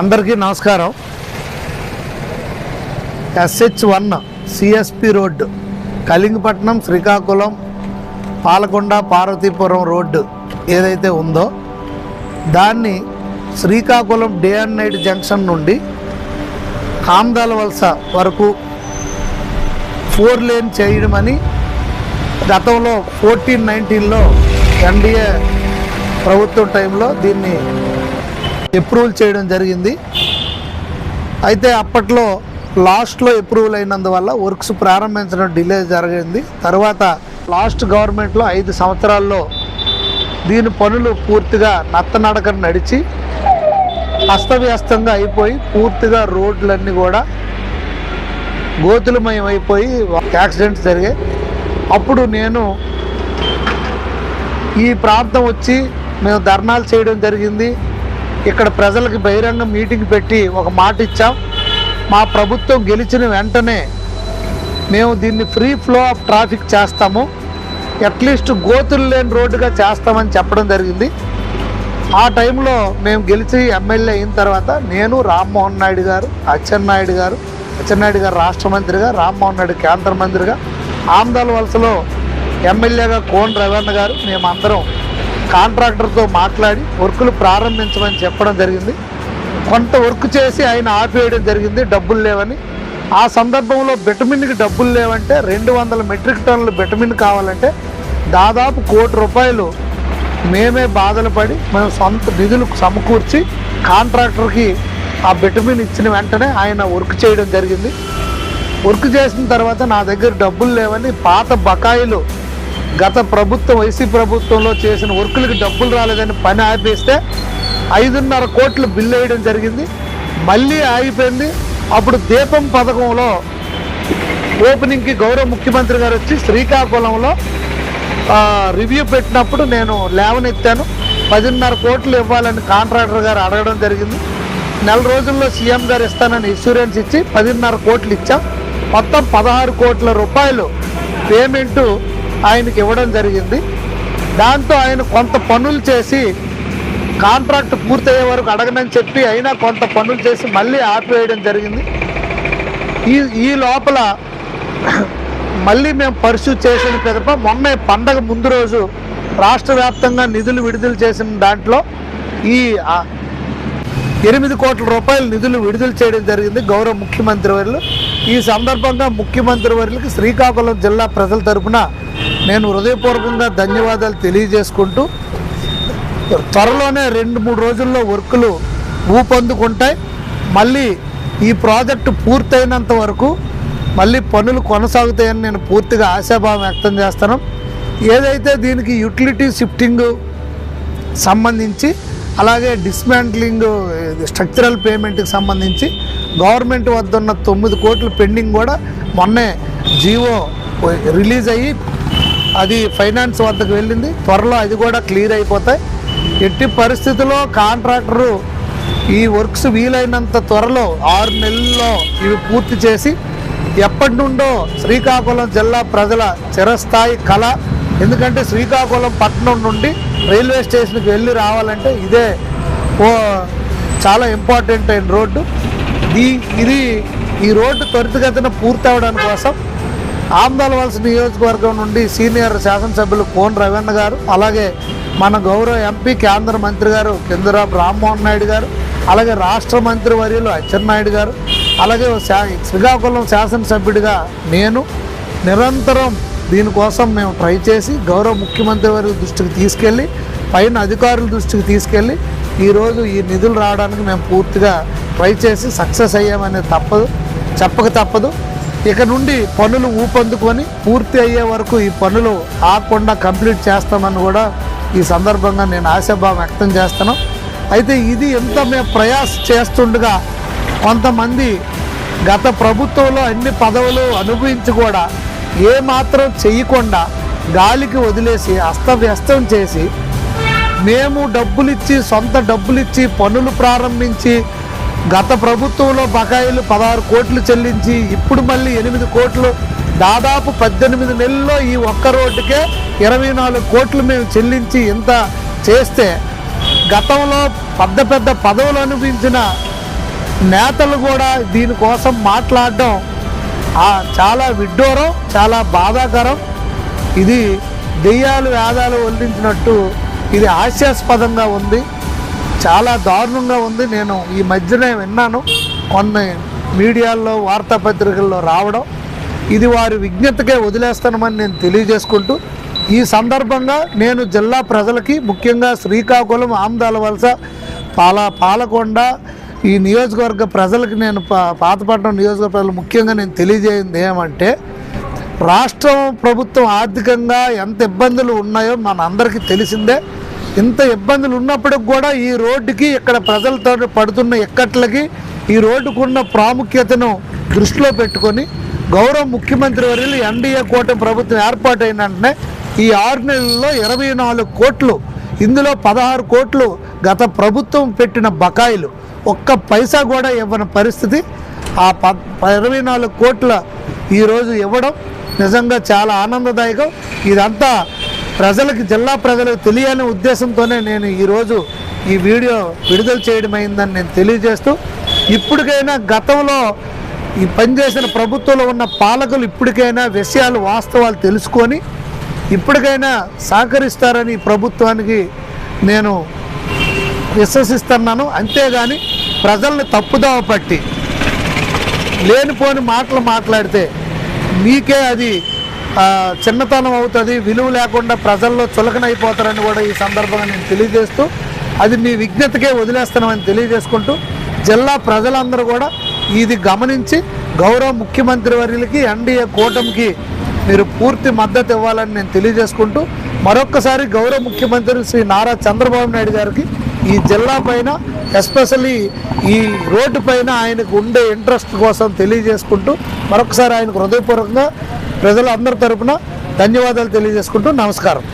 అందరికీ నమస్కారం. SH one CSP road Kalingapatnam Srikakulam Palakonda Parvathipuram road ఏదైతే ఉందో దాన్ని Srikakulam day and night junction నుండి కామ్దాల వలస వరకు ఫోర్ లేన్ చేయడమని గతంలో ఫోర్టీన్ నైన్టీన్లో ఎన్డీఏ ప్రభుత్వం టైంలో దీన్ని అప్రూవల్ చేయడం జరిగింది. అయితే అప్పట్లో లాస్ట్లో అప్రూవల్ అయినందువల్ల వర్క్స్ ప్రారంభించడం డిలే జరిగింది. తర్వాత లాస్ట్ గవర్నమెంట్లో ఐదు సంవత్సరాల్లో దీని పనులు పూర్తిగా నత్తనడకను నడిచి అస్తవ్యస్తంగా అయిపోయి పూర్తిగా రోడ్లన్నీ కూడా గోతులమయం అయిపోయి యాక్సిడెంట్స్ జరిగాయి. అప్పుడు నేను ఈ ప్రాంతం వచ్చి మేము ధర్నాలు చేయడం జరిగింది. ఇక్కడ ప్రజలకు బహిరంగ మీటింగ్ పెట్టి ఒక మాట ఇచ్చాం. మా ప్రభుత్వం గెలిచిన వెంటనే మేము దీన్ని ఫ్రీ ఫ్లో ఆఫ్ ట్రాఫిక్ చేస్తాము. అట్లీస్ట్ గోతులు లేని రోడ్డుగా చేస్తామని చెప్పడం జరిగింది. ఆ టైంలో మేము గెలిచి ఎమ్మెల్యే అయిన తర్వాత నేను రామ్మోహన్ నాయుడు గారు అచ్చెన్నాయుడు గారు అచ్చెన్నాయుడు గారు రాష్ట్ర మంత్రిగా రామ్మోహన్ నాయుడు కేంద్ర మంత్రిగా ఆమ్దాల వలసలో ఎమ్మెల్యేగా కోన్ రవణ గారు మేమందరం కాంట్రాక్టర్తో మాట్లాడి వర్కులు ప్రారంభించమని చెప్పడం జరిగింది. కొంత వర్క్ చేసి ఆయన ఆపేయడం జరిగింది డబ్బులు లేవని. ఆ సందర్భంలో బెటమిన్కి డబ్బులు లేవంటే రెండు వందల మెట్రిక్ టన్నులు బెటమిన్ కావాలంటే దాదాపు కోటి రూపాయలు మేమే బాధలు పడి మేము సొంత నిధులు సమకూర్చి కాంట్రాక్టర్కి ఆ బెటమిన్ ఇచ్చిన వెంటనే ఆయన వర్క్ చేయడం జరిగింది. వర్క్ చేసిన తర్వాత నా దగ్గర డబ్బులు లేవని పాత బకాయిలు గత ప్రభుత్వం వైసీ ప్రభుత్వంలో చేసిన వర్కులకి డబ్బులు రాలేదని పని ఆపేస్తే ఐదున్నర కోట్లు బిల్లు వేయడం జరిగింది. మళ్ళీ ఆగిపోయింది. అప్పుడు దీపం పథకంలో ఓపెనింగ్కి గౌరవ ముఖ్యమంత్రి గారు వచ్చి శ్రీకాకుళంలో రివ్యూ పెట్టినప్పుడు నేను లేవనెత్తాను. పదిన్నర కోట్లు ఇవ్వాలని కాంట్రాక్టర్ గారు అడగడం జరిగింది. నెల రోజుల్లో సీఎం గారు ఇస్తానని ఇన్సూరెన్స్ ఇచ్చి పదిన్నర కోట్లు ఇచ్చాం. మొత్తం పదహారు కోట్ల రూపాయలు పేమెంటు ఆయనకి ఇవ్వడం జరిగింది. దాంతో ఆయన కొంత పనులు చేసి కాంట్రాక్ట్ పూర్తయ్యే వరకు అడగనని చెప్పి అయినా కొంత పనులు చేసి మళ్ళీ ఆపివేయడం జరిగింది. ఈ ఈ లోపల మళ్ళీ మేము పర్సూ చేసిన పిదప మొన్న పండగ ముందు రోజు రాష్ట్ర వ్యాప్తంగా నిధులు విడుదల చేసిన దాంట్లో ఈ ఎనిమిది కోట్ల రూపాయల నిధులు విడుదల చేయడం జరిగింది గౌరవ ముఖ్యమంత్రి వర్యులు. ఈ సందర్భంగా ముఖ్యమంత్రి వర్యులకి శ్రీకాకుళం జిల్లా ప్రజల తరపున నేను హృదయపూర్వకంగా ధన్యవాదాలు తెలియజేసుకుంటూ త్వరలోనే రెండు మూడు రోజుల్లో వర్కులు ఊపందుకుంటాయి. మళ్ళీ ఈ ప్రాజెక్టు పూర్తయినంత వరకు మళ్ళీ పనులు కొనసాగుతాయని నేను పూర్తిగా ఆశాభావం వ్యక్తం చేస్తాను ఏదైతే దీనికి యూటిలిటీ షిఫ్టింగ్ సంబంధించి అలాగే డిస్మాంట్లింగ్ స్ట్రక్చరల్ పేమెంట్కి సంబంధించి గవర్నమెంట్ వద్ద ఉన్న తొమ్మిది కోట్ల పెండింగ్ కూడా మొన్నే జీవో రిలీజ్ అయ్యి అది ఫైనాన్స్ వద్దకు వెళ్ళింది. త్వరలో అది కూడా క్లియర్ అయిపోతాయి. ఎట్టి పరిస్థితుల్లో కాంట్రాక్టరు ఈ వర్క్స్ వీలైనంత త్వరలో ఆరు నెలల్లో ఇవి పూర్తి చేసి ఎప్పటి నుండో శ్రీకాకుళం జిల్లా ప్రజల చిరస్థాయి కళ. ఎందుకంటే శ్రీకాకుళం పట్టణం నుండి రైల్వే స్టేషన్కి వెళ్ళి రావాలంటే ఇదే ఓ చాలా ఇంపార్టెంట్ అయిన రోడ్డు. దీ ఇది ఈ రోడ్డు త్వరితగతిన పూర్తి అవడానికి కోసం ఆంధ్రవలస నియోజకవర్గం నుండి సీనియర్ శాసనసభ్యులు కోన్ రవీణ గారు అలాగే మన గౌరవ ఎంపీ కేంద్ర మంత్రి గారు కిందరాపు రామ్మోహన్ నాయుడు గారు అలాగే రాష్ట్ర మంత్రి వర్యులు అచ్చెన్నాయుడు గారు అలాగే శా- శ్రీకాకుళం శాసనసభ్యుడిగా నేను నిరంతరం దీనికోసం మేము ట్రై చేసి గౌరవ ముఖ్యమంత్రి వారి దృష్టికి తీసుకెళ్ళి పైన అధికారుల దృష్టికి తీసుకెళ్ళి ఈరోజు ఈ నిధులు రావడానికి మేము పూర్తిగా ట్రై చేసి సక్సెస్ అయ్యామనేది తప్పదు చెప్పక తప్పదు. ఇక నుండి పనులు ఊపందుకొని పూర్తి అయ్యే వరకు ఈ పనులు ఆగకుండా కంప్లీట్ చేస్తామని కూడా ఈ సందర్భంగా నేను ఆశాభావం వ్యక్తం చేస్తాను. అయితే ఇది ఎంత మేము ప్రయాస చేస్తుండగా కొంతమంది గత ప్రభుత్వంలో అన్ని పదవులు అనుభవించి కూడా ఏమాత్రం చెయ్యకుండా గాలికి వదిలేసి అస్తవ్యస్తం చేసి మేము డబ్బులిచ్చి సొంత డబ్బులిచ్చి పనులు ప్రారంభించి గత ప్రభుత్వంలో బకాయిలు పదహారు కోట్లు చెల్లించి ఇప్పుడు మళ్ళీ ఎనిమిది కోట్లు దాదాపు పద్దెనిమిది నెలల్లో ఈ ఒక్క రోడ్డుకే ఇరవై నాలుగు కోట్లు మేము చెల్లించి ఇంత చేస్తే గతంలో పెద్ద పెద్ద పదవులు అనుభవించిన నేతలు కూడా దీనికోసం మాట్లాడడం చాలా విడ్డూరం చాలా బాధాకరం. ఇది దెయ్యాలు వేదాలు వల్లించినట్టు ఇది హాస్యాస్పదంగా ఉంది. చాలా దారుణంగా ఉంది. నేను ఈ మధ్యనే విన్నాను. కొన్ని మీడియాల్లో వార్తాపత్రికల్లో రావడం. ఇది వారి విజ్ఞతకే వదిలేస్తానమని నేను తెలియజేసుకుంటూ ఈ సందర్భంగా నేను జిల్లా ప్రజలకి ముఖ్యంగా శ్రీకాకుళం ఆమ్దాల వలస పాల పాలకొండ ఈ నియోజకవర్గ ప్రజలకు నేను పా పాతపట్నం నియోజకవర్గ ప్రజలు ముఖ్యంగా నేను తెలియజేయంది ఏమంటే రాష్ట్రం ప్రభుత్వం ఆర్థికంగా ఎంత ఇబ్బందులు ఉన్నాయో మన అందరికీ తెలిసిందే. ఇంత ఇబ్బందులు ఉన్నప్పటికి కూడా ఈ రోడ్డుకి ఇక్కడ ప్రజలతో పడుతున్న ఇక్కట్లకి ఈ రోడ్డుకున్న ప్రాముఖ్యతను దృష్టిలో పెట్టుకొని గౌరవ ముఖ్యమంత్రి వర్యులు ఎన్డీఏ కూటమి ప్రభుత్వం ఏర్పాటైన వెంటనే ఈ ఆరు నెలల్లో ఇరవై నాలుగు కోట్లు ఇందులో పదహారు కోట్లు గత ప్రభుత్వం పెట్టిన బకాయిలు. ఒక్క పైసా కూడా ఇవ్వని పరిస్థితి. ఆ ప ఇరవై నాలుగు కోట్ల ఈరోజు ఇవ్వడం నిజంగా చాలా ఆనందదాయకం. ఇదంతా ప్రజలకి జిల్లా ప్రజలకు తెలియని ఉద్దేశంతోనే నేను ఈరోజు ఈ వీడియో విడుదల చేయడం అయిందని నేను తెలియజేస్తూ ఇప్పటికైనా గతంలో ఈ పనిచేసిన ప్రభుత్వంలో ఉన్న పాలకులు ఇప్పటికైనా విషయాలు వాస్తవాలు తెలుసుకొని ఇప్పటికైనా సహకరిస్తారని ప్రభుత్వానికి నేను విశ్వసిస్తున్నాను. అంతేగాని ప్రజల్ని తప్పుదోవ పట్టి లేనిపోని మాటలు మాట్లాడితే మీకే అది చిన్నతనం అవుతుంది విలువ లేకుండా ప్రజల్లో చులకనైపోతారని కూడా ఈ సందర్భంగా నేను తెలియజేస్తూ అది మీ విజ్ఞతకే వదిలేస్తానని తెలియజేసుకుంటూ జిల్లా ప్రజలందరూ కూడా ఇది గమనించి గౌరవ ముఖ్యమంత్రి వర్యులకి ఎన్డీఏ కూటమికి మీరు పూర్తి మద్దతు ఇవ్వాలని నేను తెలియజేసుకుంటూ మరొక్కసారి గౌరవ ముఖ్యమంత్రి శ్రీ నారా చంద్రబాబు నాయుడు గారికి ఈ జిల్లా పైన ఎస్పెషల్లీ ఈ రోడ్డు పైన ఆయనకు ఉండే ఇంట్రెస్ట్ కోసం తెలియజేసుకుంటూ మరొకసారి ఆయనకు హృదయపూర్వకంగా ప్రజలందరి తరపున ధన్యవాదాలు తెలియజేసుకుంటూ నమస్కారం.